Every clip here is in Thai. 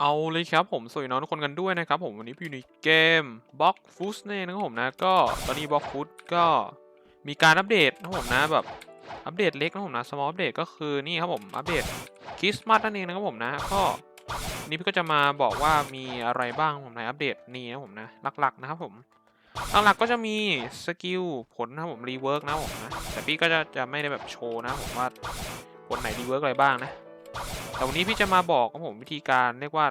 เอาเลยครับผมสวัสดีน้องทุกคนกันด้วยนะครับผมวันนี้พี่อยู่ในเกม Block f o o d นี่นะครับผมนะก็ตอนนี้ Block f o o d ก็มีการอัปเดตนะครับผมนะแบบอัปเดตเล็กนะครับผมนะ small อัปเดตก็คือนี่ครับผมอัปเดตคริสต์มาสนั่นเองนะครับผมนะก็นนี้พี่ก็จะมาบอกว่ามีอะไรบ้างครับผมในอัปเดตนี้นะครับผมนะหลักๆนะครับผมหลักๆก็จะมีสกิลผลนะครับผมรีเวิร์กนะครับผมนะแต่พี่ก็จะจะไม่ได้แบบโชว์นะผมว่าผลไหนรีเวิร์กอะไรบ้างนะ แต่วันนี้พี่จะมาบอกครับผมวิธีการเรียกว่า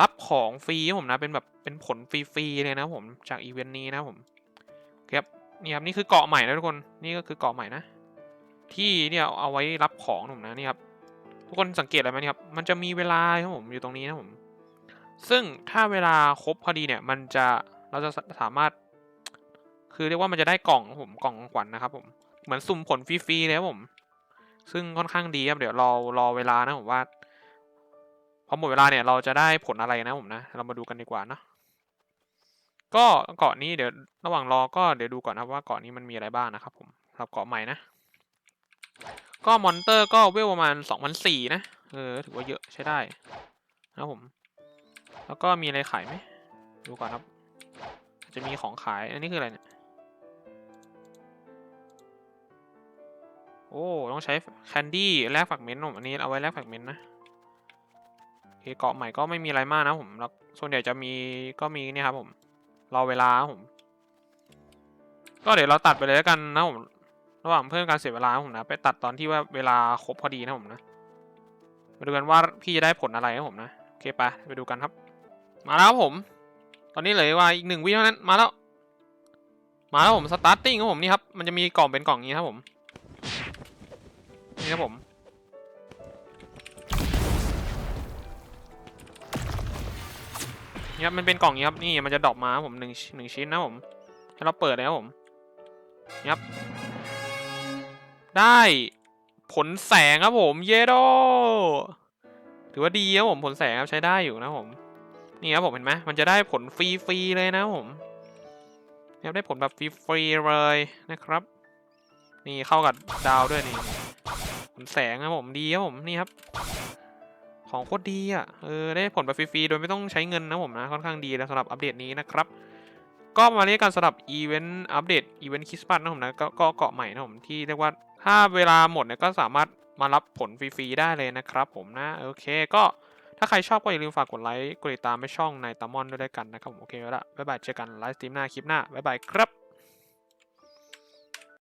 รับของฟรีผมนะเป็นแบบเป็นผลฟรีๆเลยนะผมจากอีเวนต์นี้นะผมครับนี่ครับนี่คือเกาะใหม่นะทุกคนนี่ก็คือเกาะใหม่นะ ที่เนี่ยเอาไว้รับของผมนะนี่ครับทุกคนสังเกตอะไรไหมครับ มันจะมีเวลาครับผมอยู่ตรงนี้นะผม ซึ่งถ้าเวลาครบพอดีเนี่ย มันจะเราจะสามารถ คือเรียกว่ามันจะได้กล่องครับผมกล่องขวัญนะครับผม เหมือนสุ่มผลฟรีๆเลยครับผม ซึ่งค่อนข้างดีครับเดี๋ยวรอรอเวลานะผมว่าพอหมดเวลาเนี่ยเราจะได้ผลอะไรนะผมนะ เรามาดูกันดีกว่านะก็เกาะนี้เดี๋ยวระหว่างรอก็เดี๋ยวดูก่อนนะครับว่าเกาะนี้มันมีอะไรบ้างนะครับผมสำหรับเกาะใหม่นะ ก็มอนเตอร์ก็เวลประมาณสองพันสี่นะเออถือว่าเยอะใช้ได้นะผม แล้วก็มีอะไรขายไหมดูก่อนครับ จะมีของขายอันนี้คืออะไรเนี่ย โอ้ ต้องใช้แคนดี้แลกแฟกเมนต์ผมอันนี้เอาไว้แลกแฟกเมนต์นะโอเคเกาะใหม่ก็ไม่มีอะไรมากนะผมแล้วส่วนใหญ่จะมีก็มีนี่ครับผม รอเวลาผม ก็เดี๋ยวเราตัดไปเลยแล้วกันนะผมระหว่างเพิ่มการเสียเวลาผมนะ ไปตัดตอนที่ว่าเวลาครบพอดีนะผมนะมาดูกันว่าพี่จะได้ผลอะไรครับผมนะโอเคไปไปดูกันครับ มาแล้วผม ตอนนี้เหลือว่าอีกหนึ่งวิเท่านั้นมาแล้ว มาแล้วผมสตาร์ติ้งครับผมนี่ครับมันจะมีกล่องเป็นกล่องนี้ครับผม นี่ครับผมนี่ครับมันเป็นกล่องนี้ครับนี่มันจะดรอปมาผมหนึ่งหนึ่งชิ้นนะผมให้เราเปิดเลยครับผมนี่ครับ ได้ผลแสงครับผมเยโดถือว่าดีครับผมผลแสงครับใช้ได้อยู่นะผมนี่ครับผมเห็นไหมมันจะได้ผลฟรีๆเลยนะผมนี่ครับได้ผลแบบฟรีๆเลยนะครับ นี่เข้ากับดาวด้วยนี่ แสงครับผมดีครับผมนี่ครับ ของโคตรดีอะเออได้ผลแบบฟรีๆโดยไม่ต้องใช้เงินนะผมนะค่อนข้างดีแล้วสำหรับอัปเดตนี้นะครับ ก็มาเรียกกันสำหรับอีเวนต์อัปเดตอีเวนต์คริสต์มาสนะผมนะก็เกาะใหม่นะผมที่เรียกว่าถ้าเวลาหมดเนี่ยก็สามารถมารับผลฟรีๆได้เลยนะครับผมนะโอเค ก็ถ้าใครชอบก็อย่าลืมฝากกดไลค์กดติดตามไปช่องในตามอนด้วยกันนะครับผมโอเคแล้วละบ๊ายบายเจอกันไลฟ์สตรีมหน้าคลิปหน้าบ๊ายบายครับ